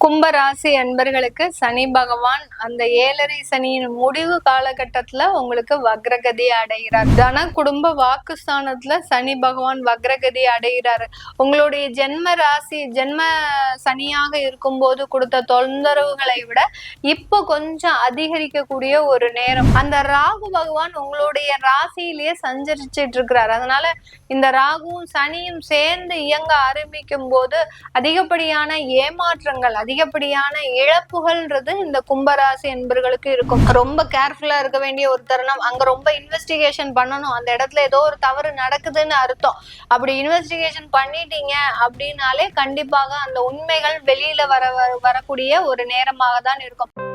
கும்பராசி அன்பர்களுக்கு சனி பகவான் அந்த ஏழரை சனியின் முடிவு காலகட்டத்துல உங்களுக்கு வக்ரகதி அடைகிறார். தன குடும்ப வாக்குஸ்தானத்துல சனி பகவான் வக்ரகதி அடைகிறாரு. உங்களுடைய ஜென்ம ராசி ஜென்ம சனியாக இருக்கும்போது கொடுத்த தொந்தரவுகளை விட இப்போ கொஞ்சம் அதிகரிக்கக்கூடிய ஒரு நேரம். அந்த ராகு பகவான் உங்களுடைய ராசியிலேயே சஞ்சரிச்சிட்டு இருக்கிறார் அதனால இந்த ராகுவும் சனியும் சேர்ந்து இயங்க ஆரம்பிக்கும் போது அதிகப்படியான ஏமாற்றங்கள் அதிகப்படியான இழப்புகள்ன்றது இந்த கும்பராசி என்பர்களுக்கு இருக்கும். ரொம்ப கேர்ஃபுல்லா இருக்க வேண்டிய ஒரு தருணம். அங்க ரொம்ப இன்வெஸ்டிகேஷன் பண்ணணும். அந்த இடத்துல ஏதோ ஒரு தவறு நடக்குதுன்னு அர்த்தம். அப்படி இன்வெஸ்டிகேஷன் பண்ணிட்டீங்க அப்படின்னாலே கண்டிப்பாக அந்த உண்மைகள் வெளியில வர வரக்கூடிய ஒரு நேரமாக தான் இருக்கும்.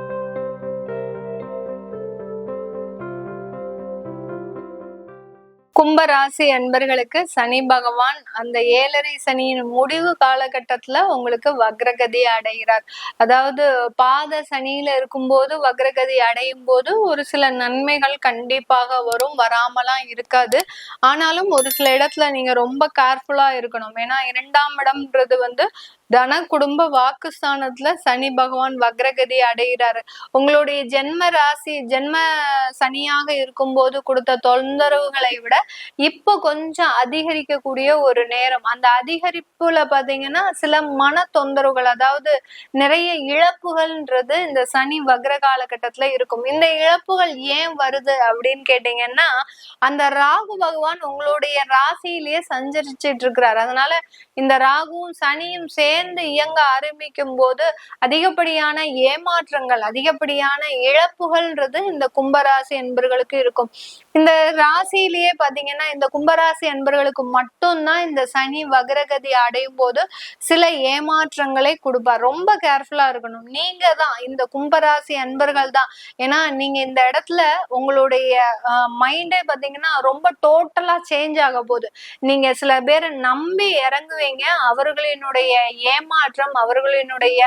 கும்பராசி அன்பர்களுக்கு சனி பகவான் அந்த ஏழரை சனியின் முடிவு காலகட்டத்துல உங்களுக்கு வக்ரகதி அடைகிறார். அதாவது பாத சனியில இருக்கும்போது வக்ரகதி அடையும் போது ஒரு சில நன்மைகள் கண்டிப்பாக வரும் வராமலாம் இருக்காது. ஆனாலும் ஒரு சில இடத்துல நீங்க ரொம்ப கேர்ஃபுல்லா இருக்கணும். ஏன்னா இரண்டாம் இடம்ன்றது வந்து தன குடும்ப வாக்குஸ்தானத்துல சனி பகவான் வக்ரகதி அடைகிறாரு உங்களுடைய ஜென்ம ராசி ஜென்ம சனியாக இருக்கும்போது கொடுத்த தொந்தரவுகளை விட இப்போ கொஞ்சம் அதிகரிக்கக்கூடிய ஒரு நேரம். அந்த அதிகரிப்புல பாத்தீங்கன்னா சில மன தொந்தரவுகள் அதாவது நிறைய இழப்புகள்ன்றது இந்த சனி வக்ர காலகட்டத்துல இருக்கும். இந்த இழப்புகள் ஏன் வருது அப்படின்னு கேட்டீங்கன்னா அந்த ராகு பகவான் உங்களுடைய ராசியிலேயே சஞ்சரிச்சிட்டு இருக்கிறார். அதனால இந்த ராகுவும் சனியும் சேர்ந்து இயங்க ஆரம்பிக்கும் போது அதிகப்படியான ஏமாற்றங்கள் அதிகப்படியான இழப்புகள்ன்றது இந்த கும்பராசி என்பர்களுக்கு இருக்கும். இந்த ராசியிலேயே பாத்தீங்கன்னா இந்த கும்பராசி அன்பர்களுக்கு மட்டும்தான் இந்த சனி வக்ரகதி அடையும் போது சில ஏமாற்றங்களை கொடுப்பார். ரொம்ப கேர்ஃபுல்லா இருக்கணும். நீங்க தான் இந்த கும்பராசி அன்பர்கள் தான் ஏன்னா நீங்க இந்த இடத்துல உங்களுடைய மைண்டே பாத்தீங்கன்னா ரொம்ப டோட்டலா சேஞ்ச் ஆக போகுது. நீங்க சில பேரை நம்பி இறங்குவீங்க. அவர்களினுடைய ஏமாற்றம் அவர்களினுடைய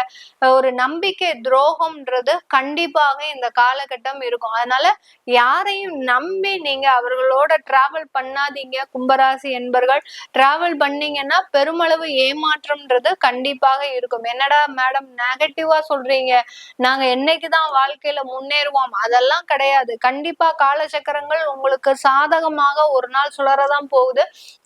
ஒரு நம்பிக்கை துரோகம்ன்றது கண்டிப்பாக இந்த காலகட்டம் இருக்கும். அதனால யாரையும் நம்பி நீங்க அவர்களோட டிராவல் பண்ணாதீங்க கும்பராசி என்பர்கள். டிராவல் பண்ணீங்கன்னா பெருமளவு ஏமாற்றம்ன்றது கண்டிப்பாக இருக்கும். என்னடா மேடம் நெகட்டிவா சொல்றீங்க? நாங்க என்னைக்குதான் வாழ்க்கையில முன்னேறுவோம்? அதெல்லாம் கிடையாது. கண்டிப்பா காலச்சக்கரங்கள் உங்களுக்கு சாதகமாக ஒரு நாள் சுழறதான் போகுது.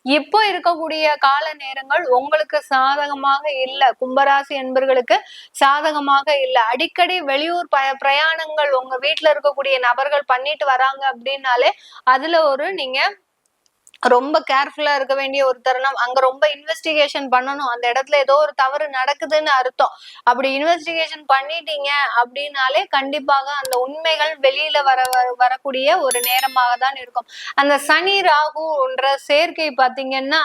இப்போ இருக்கக்கூடிய கால நேரங்கள் உங்களுக்கு சாதகமாக இல்ல. கும்பராசி என்பர்களுக்கு சாதகமாக இல்ல. அடிக்கடி வெளியூர் ப பிரயாணங்கள் உங்க வீட்டுல இருக்கக்கூடிய நபர்கள் பண்ணிட்டு வராங்க அப்படின்னாலே அதுல ஒரு நீங்க ரொம்ப கேர்ஃபுல்லா இருக்க வேண்டிய ஒரு தருணம். அங்க ரொம்ப இன்வெஸ்டிகேஷன் பண்ணணும். அந்த இடத்துல ஏதோ ஒரு தவறு நடக்குதுன்னு அர்த்தம். அப்படி இன்வெஸ்டிகேஷன் பண்ணிட்டீங்க அப்படின்னாலே கண்டிப்பாக அந்த உண்மைகள் வெளியில வர வரக்கூடிய ஒரு நேரமாக தான் இருக்கும். அந்த சனி ராகுன்ற சேர்க்கை பாத்தீங்கன்னா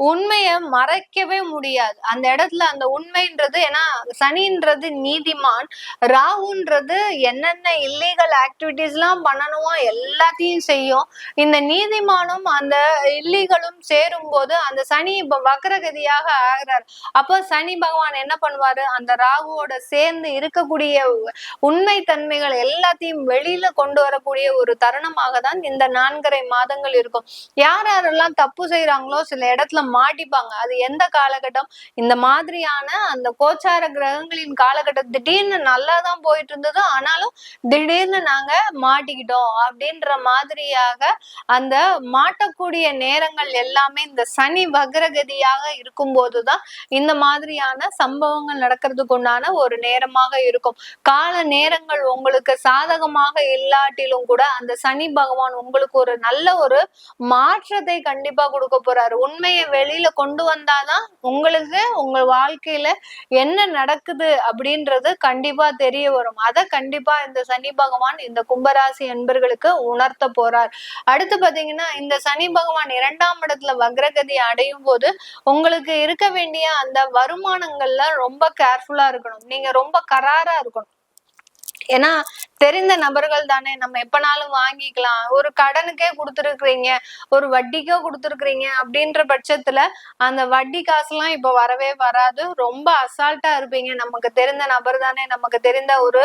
உண்மையை மறைக்கவே முடியாது. அந்த இடத்துல அந்த உண்மைன்றது ஏன்னா சனின்றது நீதிமான். ராகுன்றது என்னென்ன இல்லீகல் ஆக்டிவிட்டிஸ் எல்லாம் பண்ணணுமோ எல்லாத்தையும் செய்யும். இந்த நீதிமானும் அந்த இல்லிகளும் சேரும் போது அந்த சனி இப்ப வக்ரகதியாக ஆகிறார். அப்போ சனி பகவான் என்ன பண்ணுவாரு? அந்த ராகுவோட சேர்ந்து இருக்கக்கூடிய உண்மை தன்மைகள் எல்லாத்தையும் வெளியில கொண்டு வரக்கூடிய ஒரு தருணமாக தான் இந்த நான்கரை மாதங்கள் இருக்கும். யார் யாரெல்லாம் தப்பு செய்யறாங்களோ சில இடத்துல மாட்டிப்பாங்க. அது எந்த காலகட்டம்? இந்த மாதிரியான அந்த கோச்சார கிரகங்களின் காலகட்டம் திடீர்னு நல்லா தான் போயிட்டு இருந்தது ஆனாலும் திடீர்னு நாங்க மாட்டிக்கிட்டோம் அப்படின்ற மாதிரியாக அந்த மாட்டக்கூடிய நேரங்கள் எல்லாமே இந்த சனி வக்ரகதியாக இருக்கும்போதுதான் இந்த மாதிரியான சம்பவங்கள் நடக்கிறதுக்கு உண்டான ஒரு நேரமாக இருக்கும். கால நேரங்கள் உங்களுக்கு சாதகமாக இல்லாட்டிலும் கூட அந்த சனி பகவான் உங்களுக்கு ஒரு நல்ல ஒரு மாற்றத்தை கண்டிப்பா கொடுக்க போறாரு. உண்மையை வெளியில கொண்டு வந்தாதான் உங்களுக்கு உங்க வாழ்க்கையில என்ன நடக்குது அப்படின்றது கண்டிப்பா தெரிய வரும். அதை கண்டிப்பா இந்த சனி பகவான் இந்த கும்பராசி என்பர்களுக்கு உணர்த்த போறார். அடுத்து பாத்தீங்கன்னா இந்த சனி பகவான் இரண்டாம் இடத்துல வக்ரகதி அடையும் போது உங்களுக்கு இருக்க வேண்டிய அந்த வருமானங்கள்ல ரொம்ப கேர்ஃபுல்லா இருக்கணும். நீங்க ரொம்ப கராரா இருக்கணும். ஏன்னா தெரிந்த நபர்கள் தானே. நம்ம எப்பனாலும் வாங்கிக்கலாம். ஒரு கடனுக்கே கொடுத்துருக்குறீங்க. ஒரு வட்டிக்கோ கொடுத்துருக்குறீங்க அப்படின்ற பட்சத்துல அந்த வட்டி காசுலாம் இப்ப வரவே வராது. ரொம்ப அசால்ட்டா இருப்பீங்க. நமக்கு தெரிந்த நபர் தானே. நமக்கு தெரிந்த ஒரு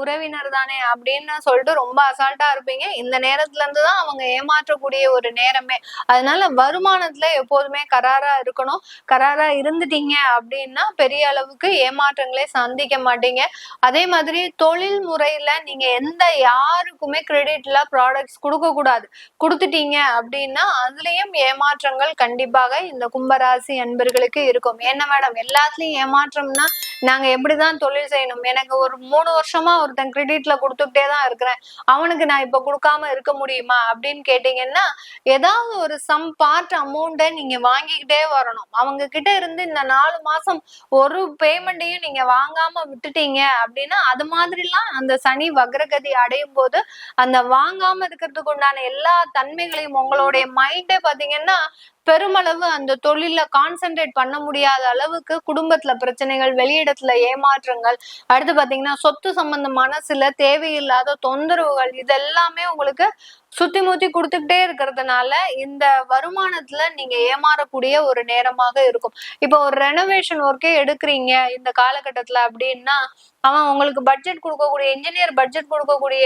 உறவினர் தானே அப்படின்னு சொல்லிட்டு ரொம்ப அசால்ட்டா இருப்பீங்க. இந்த நேரத்துல இருந்து தான் அவங்க ஏமாற்றக்கூடிய ஒரு நேரமே. அதனால வருமானத்துல எப்போதுமே கராரா இருக்கணும். கராரா இருந்துட்டீங்க அப்படின்னா பெரிய அளவுக்கு ஏமாற்றங்களே சந்திக்க மாட்டீங்க. அதே மாதிரி தொழில் முறையில நீங்க எந்த யாருக்குமே கிரெடிட்ல ப்ராடக்ட்ஸ் கொடுக்க கூடாது. கொடுத்துட்டீங்க அப்படின்னா அதுலயும் ஏமாற்றங்கள் கண்டிப்பாக இந்த கும்பராசி அன்பர்களுக்கு இருக்கும். என்ன மேடம் எல்லாத்துலயும் ஏமாற்றம்னா நாங்க எப்படிதான் தொழில் செய்யணும்? எனக்கு ஒரு மூணு வருஷமா ஒருத்தன் கிரெடிட்ல கொடுத்துக்கிட்டே தான் இருக்கிறேன். அவனுக்கு நான் இப்ப கொடுக்காம இருக்க முடியுமா? அப்படின்னு கேட்டீங்கன்னா ஏதாவது ஒரு சம் பார்ட் அமௌண்ட்டை நீங்க வாங்கிக்கிட்டே வரணும். அவங்க கிட்ட இருந்து இந்த நாலு மாசம் ஒரு பேமெண்ட்டையும் நீங்க வாங்காம விட்டுட்டீங்க அப்படின்னா அது மாதிரி மாதிரிலாம் அந்த சனி வக்ரகதி அடையும் போது அந்த வாங்காம இருக்கிறதுக்கு உண்டான எல்லா தன்மைகளையும் உங்களுடைய மைண்டே பாத்தீங்கன்னா பெருமளவு அந்த தொழில கான்சென்ட்ரேட் பண்ண முடியாத அளவுக்கு குடும்பத்துல பிரச்சனைகள் வெளியிடத்துல ஏமாற்றங்கள் அடுத்து பாத்தீங்கன்னா சொத்து சம்பந்தமான சில தேவையில்லாத தொந்தரவுகள் இதெல்லாமே உங்களுக்கு சுத்தி முத்தி கொடுத்துக்கிட்டே இருக்கிறதுனால இந்த வருமானத்துல நீங்க ஏமாறக்கூடிய ஒரு நேரமாக இருக்கும். இப்போ ஒரு ரெனோவேஷன் ஒர்க்கே எடுக்கிறீங்க இந்த காலகட்டத்துல அப்படின்னா அவன் உங்களுக்கு பட்ஜெட் கொடுக்கக்கூடிய இன்ஜினியர் பட்ஜெட் கொடுக்கக்கூடிய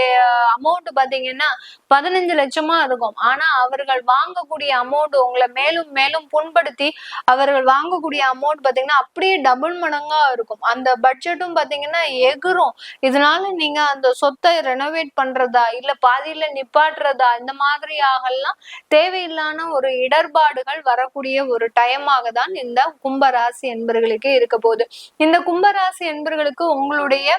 அமௌண்ட் பாத்தீங்கன்னா பதினஞ்சு லட்சமா இருக்கும். ஆனா அவர்கள் வாங்கக்கூடிய அமௌண்ட் உங்களை மேலும் மேலும் புண்படுத்தி அவர்கள் வாங்கக்கூடிய அமௌண்ட் பாத்தீங்கன்னா அப்படியே டபுள் மடங்கா இருக்கும். அந்த பட்ஜெட்டும் பாத்தீங்கன்னா எகுரும். இதனால நீங்க அந்த சொத்தை ரெனோவேட் பண்றதா இல்ல பாதியில நிப்பாட்டுறதா இந்த மாதிரியாகலாம் தேவையில்லான ஒரு இடர்பாடுகள் வரக்கூடிய ஒரு டைமாக தான் இந்த கும்பராசி என்பர்களுக்கு இருக்க போகுது. இந்த கும்பராசி என்பர்களுக்கு உங்களுடைய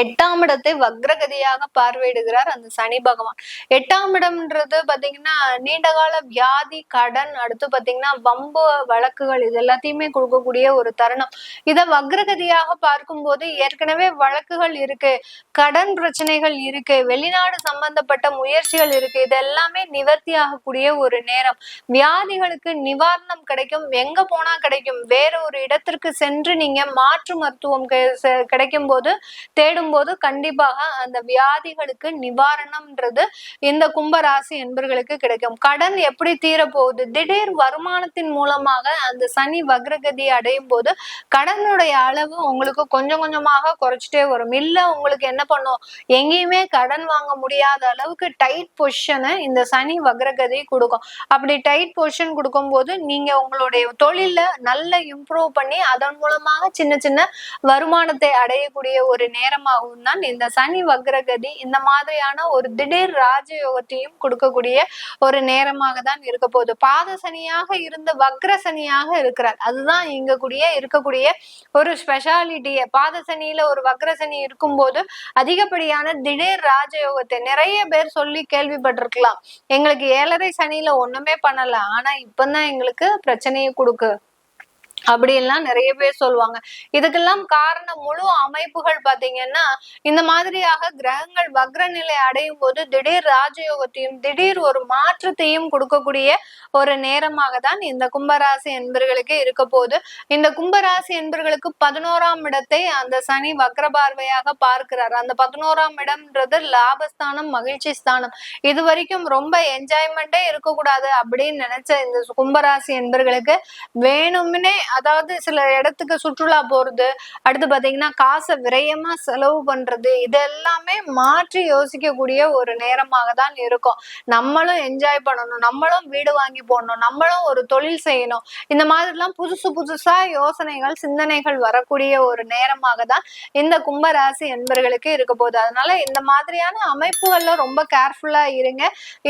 எட்டாம் இடத்தை வக்ரகதியாக பார்வையிடுகிறார் அந்த சனி பகவான். எட்டாம் இடம்ன்றது பாத்தீங்கன்னா நீண்ட கால வியாதி கடன் அடுத்து பாத்தீங்கன்னா வம்பு வழக்குகள் இது எல்லாத்தையுமே கொடுக்கக்கூடிய ஒரு தருணம். இத வக்ரகதியாக பார்க்கும்போது ஏற்கனவே வழக்குகள் இருக்கு கடன் பிரச்சனைகள் இருக்கு வெளிநாடு சம்பந்தப்பட்ட முயற்சிகள் இருக்கு இது எல்லாமே நிவர்த்தி ஆகக்கூடிய ஒரு நேரம். வியாதிகளுக்கு நிவாரணம் கிடைக்கும் எங்க போனா கிடைக்கும் வேற ஒரு இடத்திற்கு சென்று நீங்க மாற்று மருத்துவம் கிடைக்கும் போது தேடும் ஒப்பிடும்போது கண்டிப்பாக அந்த வியாதிகளுக்கு நிவாரணம்ன்றது இந்த கும்பராசி என்பர்களுக்கு கிடைக்கும். கடன் எப்படி தீரப்போகுது? திடீர் வருமானத்தின் மூலமாக அந்த சனி வக்ரகதி அடையும் போது கடனுடைய அளவு உங்களுக்கு கொஞ்சம் கொஞ்சமாக குறைச்சிட்டே வரும். இல்ல உங்களுக்கு என்ன பண்ணும்? எங்கேயுமே கடன் வாங்க முடியாத அளவுக்கு டைட் பொசிஷனை இந்த சனி வக்ரகதி கொடுக்கும். அப்படி டைட் பொசிஷன் கொடுக்கும்போது நீங்க உங்களுடைய தொழில நல்ல இம்ப்ரூவ் பண்ணி அதன் மூலமாக சின்ன சின்ன வருமானத்தை அடையக்கூடிய ஒரு நேரமா காரணமாகவும் தான் இந்த சனி வக்ரகதி இந்த மாதிரியான ஒரு திடீர் ராஜயோகத்தையும் கொடுக்கக்கூடிய ஒரு நேரமாக தான் இருக்க போகுது. பாத சனியாக இருந்த வக்ர சனியாக இருக்கிறார். அதுதான் இங்க கூடிய இருக்கக்கூடிய ஒரு ஸ்பெஷாலிட்டிய பாத சனியில ஒரு வக்ர சனி இருக்கும்போது அதிகப்படியான திடீர் ராஜயோகத்தை நிறைய பேர் சொல்லி கேள்விப்பட்டிருக்கலாம். எங்களுக்கு ஏழரை சனியில ஒண்ணுமே பண்ணல. ஆனா இப்பதான் எங்களுக்கு பிரச்சனையை கொடுக்கு. அப்படியெல்லாம் நிறைய பேர் சொல்லுவாங்க. இதுக்கெல்லாம் காரணம் முழு அமைப்புகள் பாத்தீங்கன்னா இந்த மாதிரியாக கிரகங்கள் வக்ர நிலை அடையும் போது திடீர் ராஜயோகத்தையும் திடீர் ஒரு மாற்றத்தையும் கொடுக்கக்கூடிய ஒரு நேரமாக தான் இந்த கும்பராசி என்பர்களுக்கு இருக்க போது இந்த கும்பராசி என்பர்களுக்கு பதினோராம் இடத்தை அந்த சனி வக்ர பார்வையாக பார்க்கிறார். அந்த பதினோராம் இடம்ன்றது லாபஸ்தானம் மகிழ்ச்சி ஸ்தானம். இது வரைக்கும் ரொம்ப என்ஜாய்மெண்டே இருக்கக்கூடாது அப்படின்னு நினைச்ச இந்த கும்பராசி என்பர்களுக்கு வேணும்னே அதாவது சில இடத்துக்கு சுற்றுலா போறது அடுத்து பாத்தீங்கன்னா காசை விரயமா செலவு பண்றது இது எல்லாமே மாற்றி யோசிக்கக்கூடிய ஒரு நேரமாக தான் இருக்கும். நம்மளும் என்ஜாய் பண்ணணும் நம்மளும் வீடு வாங்கி போடணும் நம்மளும் ஒரு தொழில் செய்யணும். இந்த மாதிரிலாம் புதுசு புதுசா யோசனைகள் சிந்தனைகள் வரக்கூடிய ஒரு நேரமாக தான் இந்த கும்பராசி என்பர்களுக்கு இருக்க போகுது. அதனால இந்த மாதிரியான அமைப்புகள்ல ரொம்ப கேர்ஃபுல்லா இருங்க.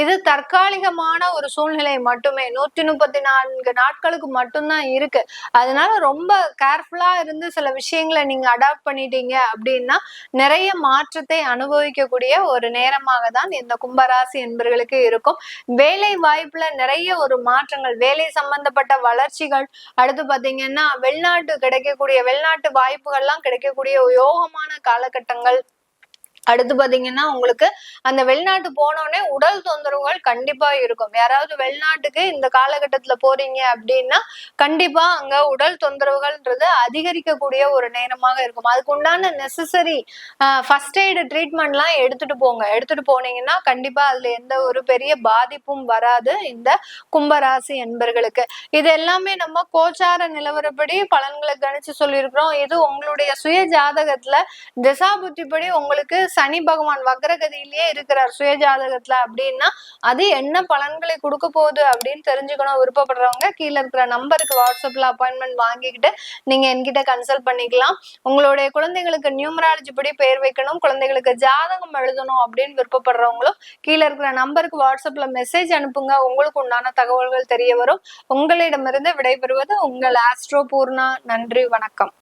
இது தற்காலிகமான ஒரு சூழ்நிலை மட்டுமே. நூத்தி முப்பத்தி நான்கு நாட்களுக்கு மட்டும்தான் இருக்கு. அதனால ரொம்ப கேர்ஃபுல்லா இருந்து சில விஷயங்களை நீங்க அடாப்ட் பண்ணிட்டீங்க அப்படின்னா நிறைய மாற்றத்தை அனுபவிக்கக்கூடிய ஒரு நேரமாக தான் இந்த கும்பராசி என்பர்களுக்கு இருக்கும். வேலை வாய்ப்புல நிறைய ஒரு மாற்றங்கள் வேலை சம்பந்தப்பட்ட வளர்ச்சிகள் அடுத்து பாத்தீங்கன்னா வெளிநாட்டு கிடைக்கக்கூடிய வெளிநாட்டு வாய்ப்புகள்லாம் கிடைக்கக்கூடிய யோகமான காலகட்டங்கள் அடுத்து பாத்தீங்கன்னா உங்களுக்கு அந்த வெளிநாட்டு போனோடனே உடல் தொந்தரவுகள் கண்டிப்பா இருக்கும். யாராவது வெளிநாட்டுக்கு இந்த காலகட்டத்துல போறீங்க அப்படின்னா கண்டிப்பா அங்க உடல் தொந்தரவுகள்ன்றது அதிகரிக்கக்கூடிய ஒரு நேரமாக இருக்கும். அதுக்கு உண்டான நெசசரி ஃபர்ஸ்ட் எய்டு ட்ரீட்மெண்ட்லாம் எடுத்துட்டு போங்க. எடுத்துட்டு போனீங்கன்னா கண்டிப்பா அதுல எந்த ஒரு பெரிய பாதிப்பும் வராது இந்த கும்பராசி என்பர்களுக்கு இது எல்லாமே நம்ம கோச்சார நிலவரப்படி பலன்களை கணிச்சு சொல்லியிருக்கிறோம். இது உங்களுடைய சுய ஜாதகத்துல திசாபுத்திப்படி உங்களுக்கு சனி பகவான் வக்ரகதியிலேயே இருக்கிறார் சுய ஜாதகத்துல அப்படின்னா அது என்ன பலன்களை கொடுக்க போகுது அப்படின்னு தெரிஞ்சுக்கணும் விருப்பப்படுறவங்க கீழே இருக்கிற நம்பருக்கு வாட்ஸ்அப்ல அப்பாயின்மெண்ட் வாங்கிக்கிட்டு நீங்க என்கிட்ட கன்சல்ட் பண்ணிக்கலாம். உங்களுடைய குழந்தைகளுக்கு நியூமராலஜி படி பெயர் வைக்கணும் குழந்தைகளுக்கு ஜாதகம் எழுதணும் அப்படின்னு விருப்பப்படுறவங்களும் கீழே இருக்கிற நம்பருக்கு வாட்ஸ்அப்ல மெசேஜ் அனுப்புங்க. உங்களுக்கு உண்டான தகவல்கள் தெரிய வரும். உங்களிடமிருந்து விடைபெறுவது உங்கள் ஆஸ்ட்ரோ பூர்ணா. நன்றி வணக்கம்.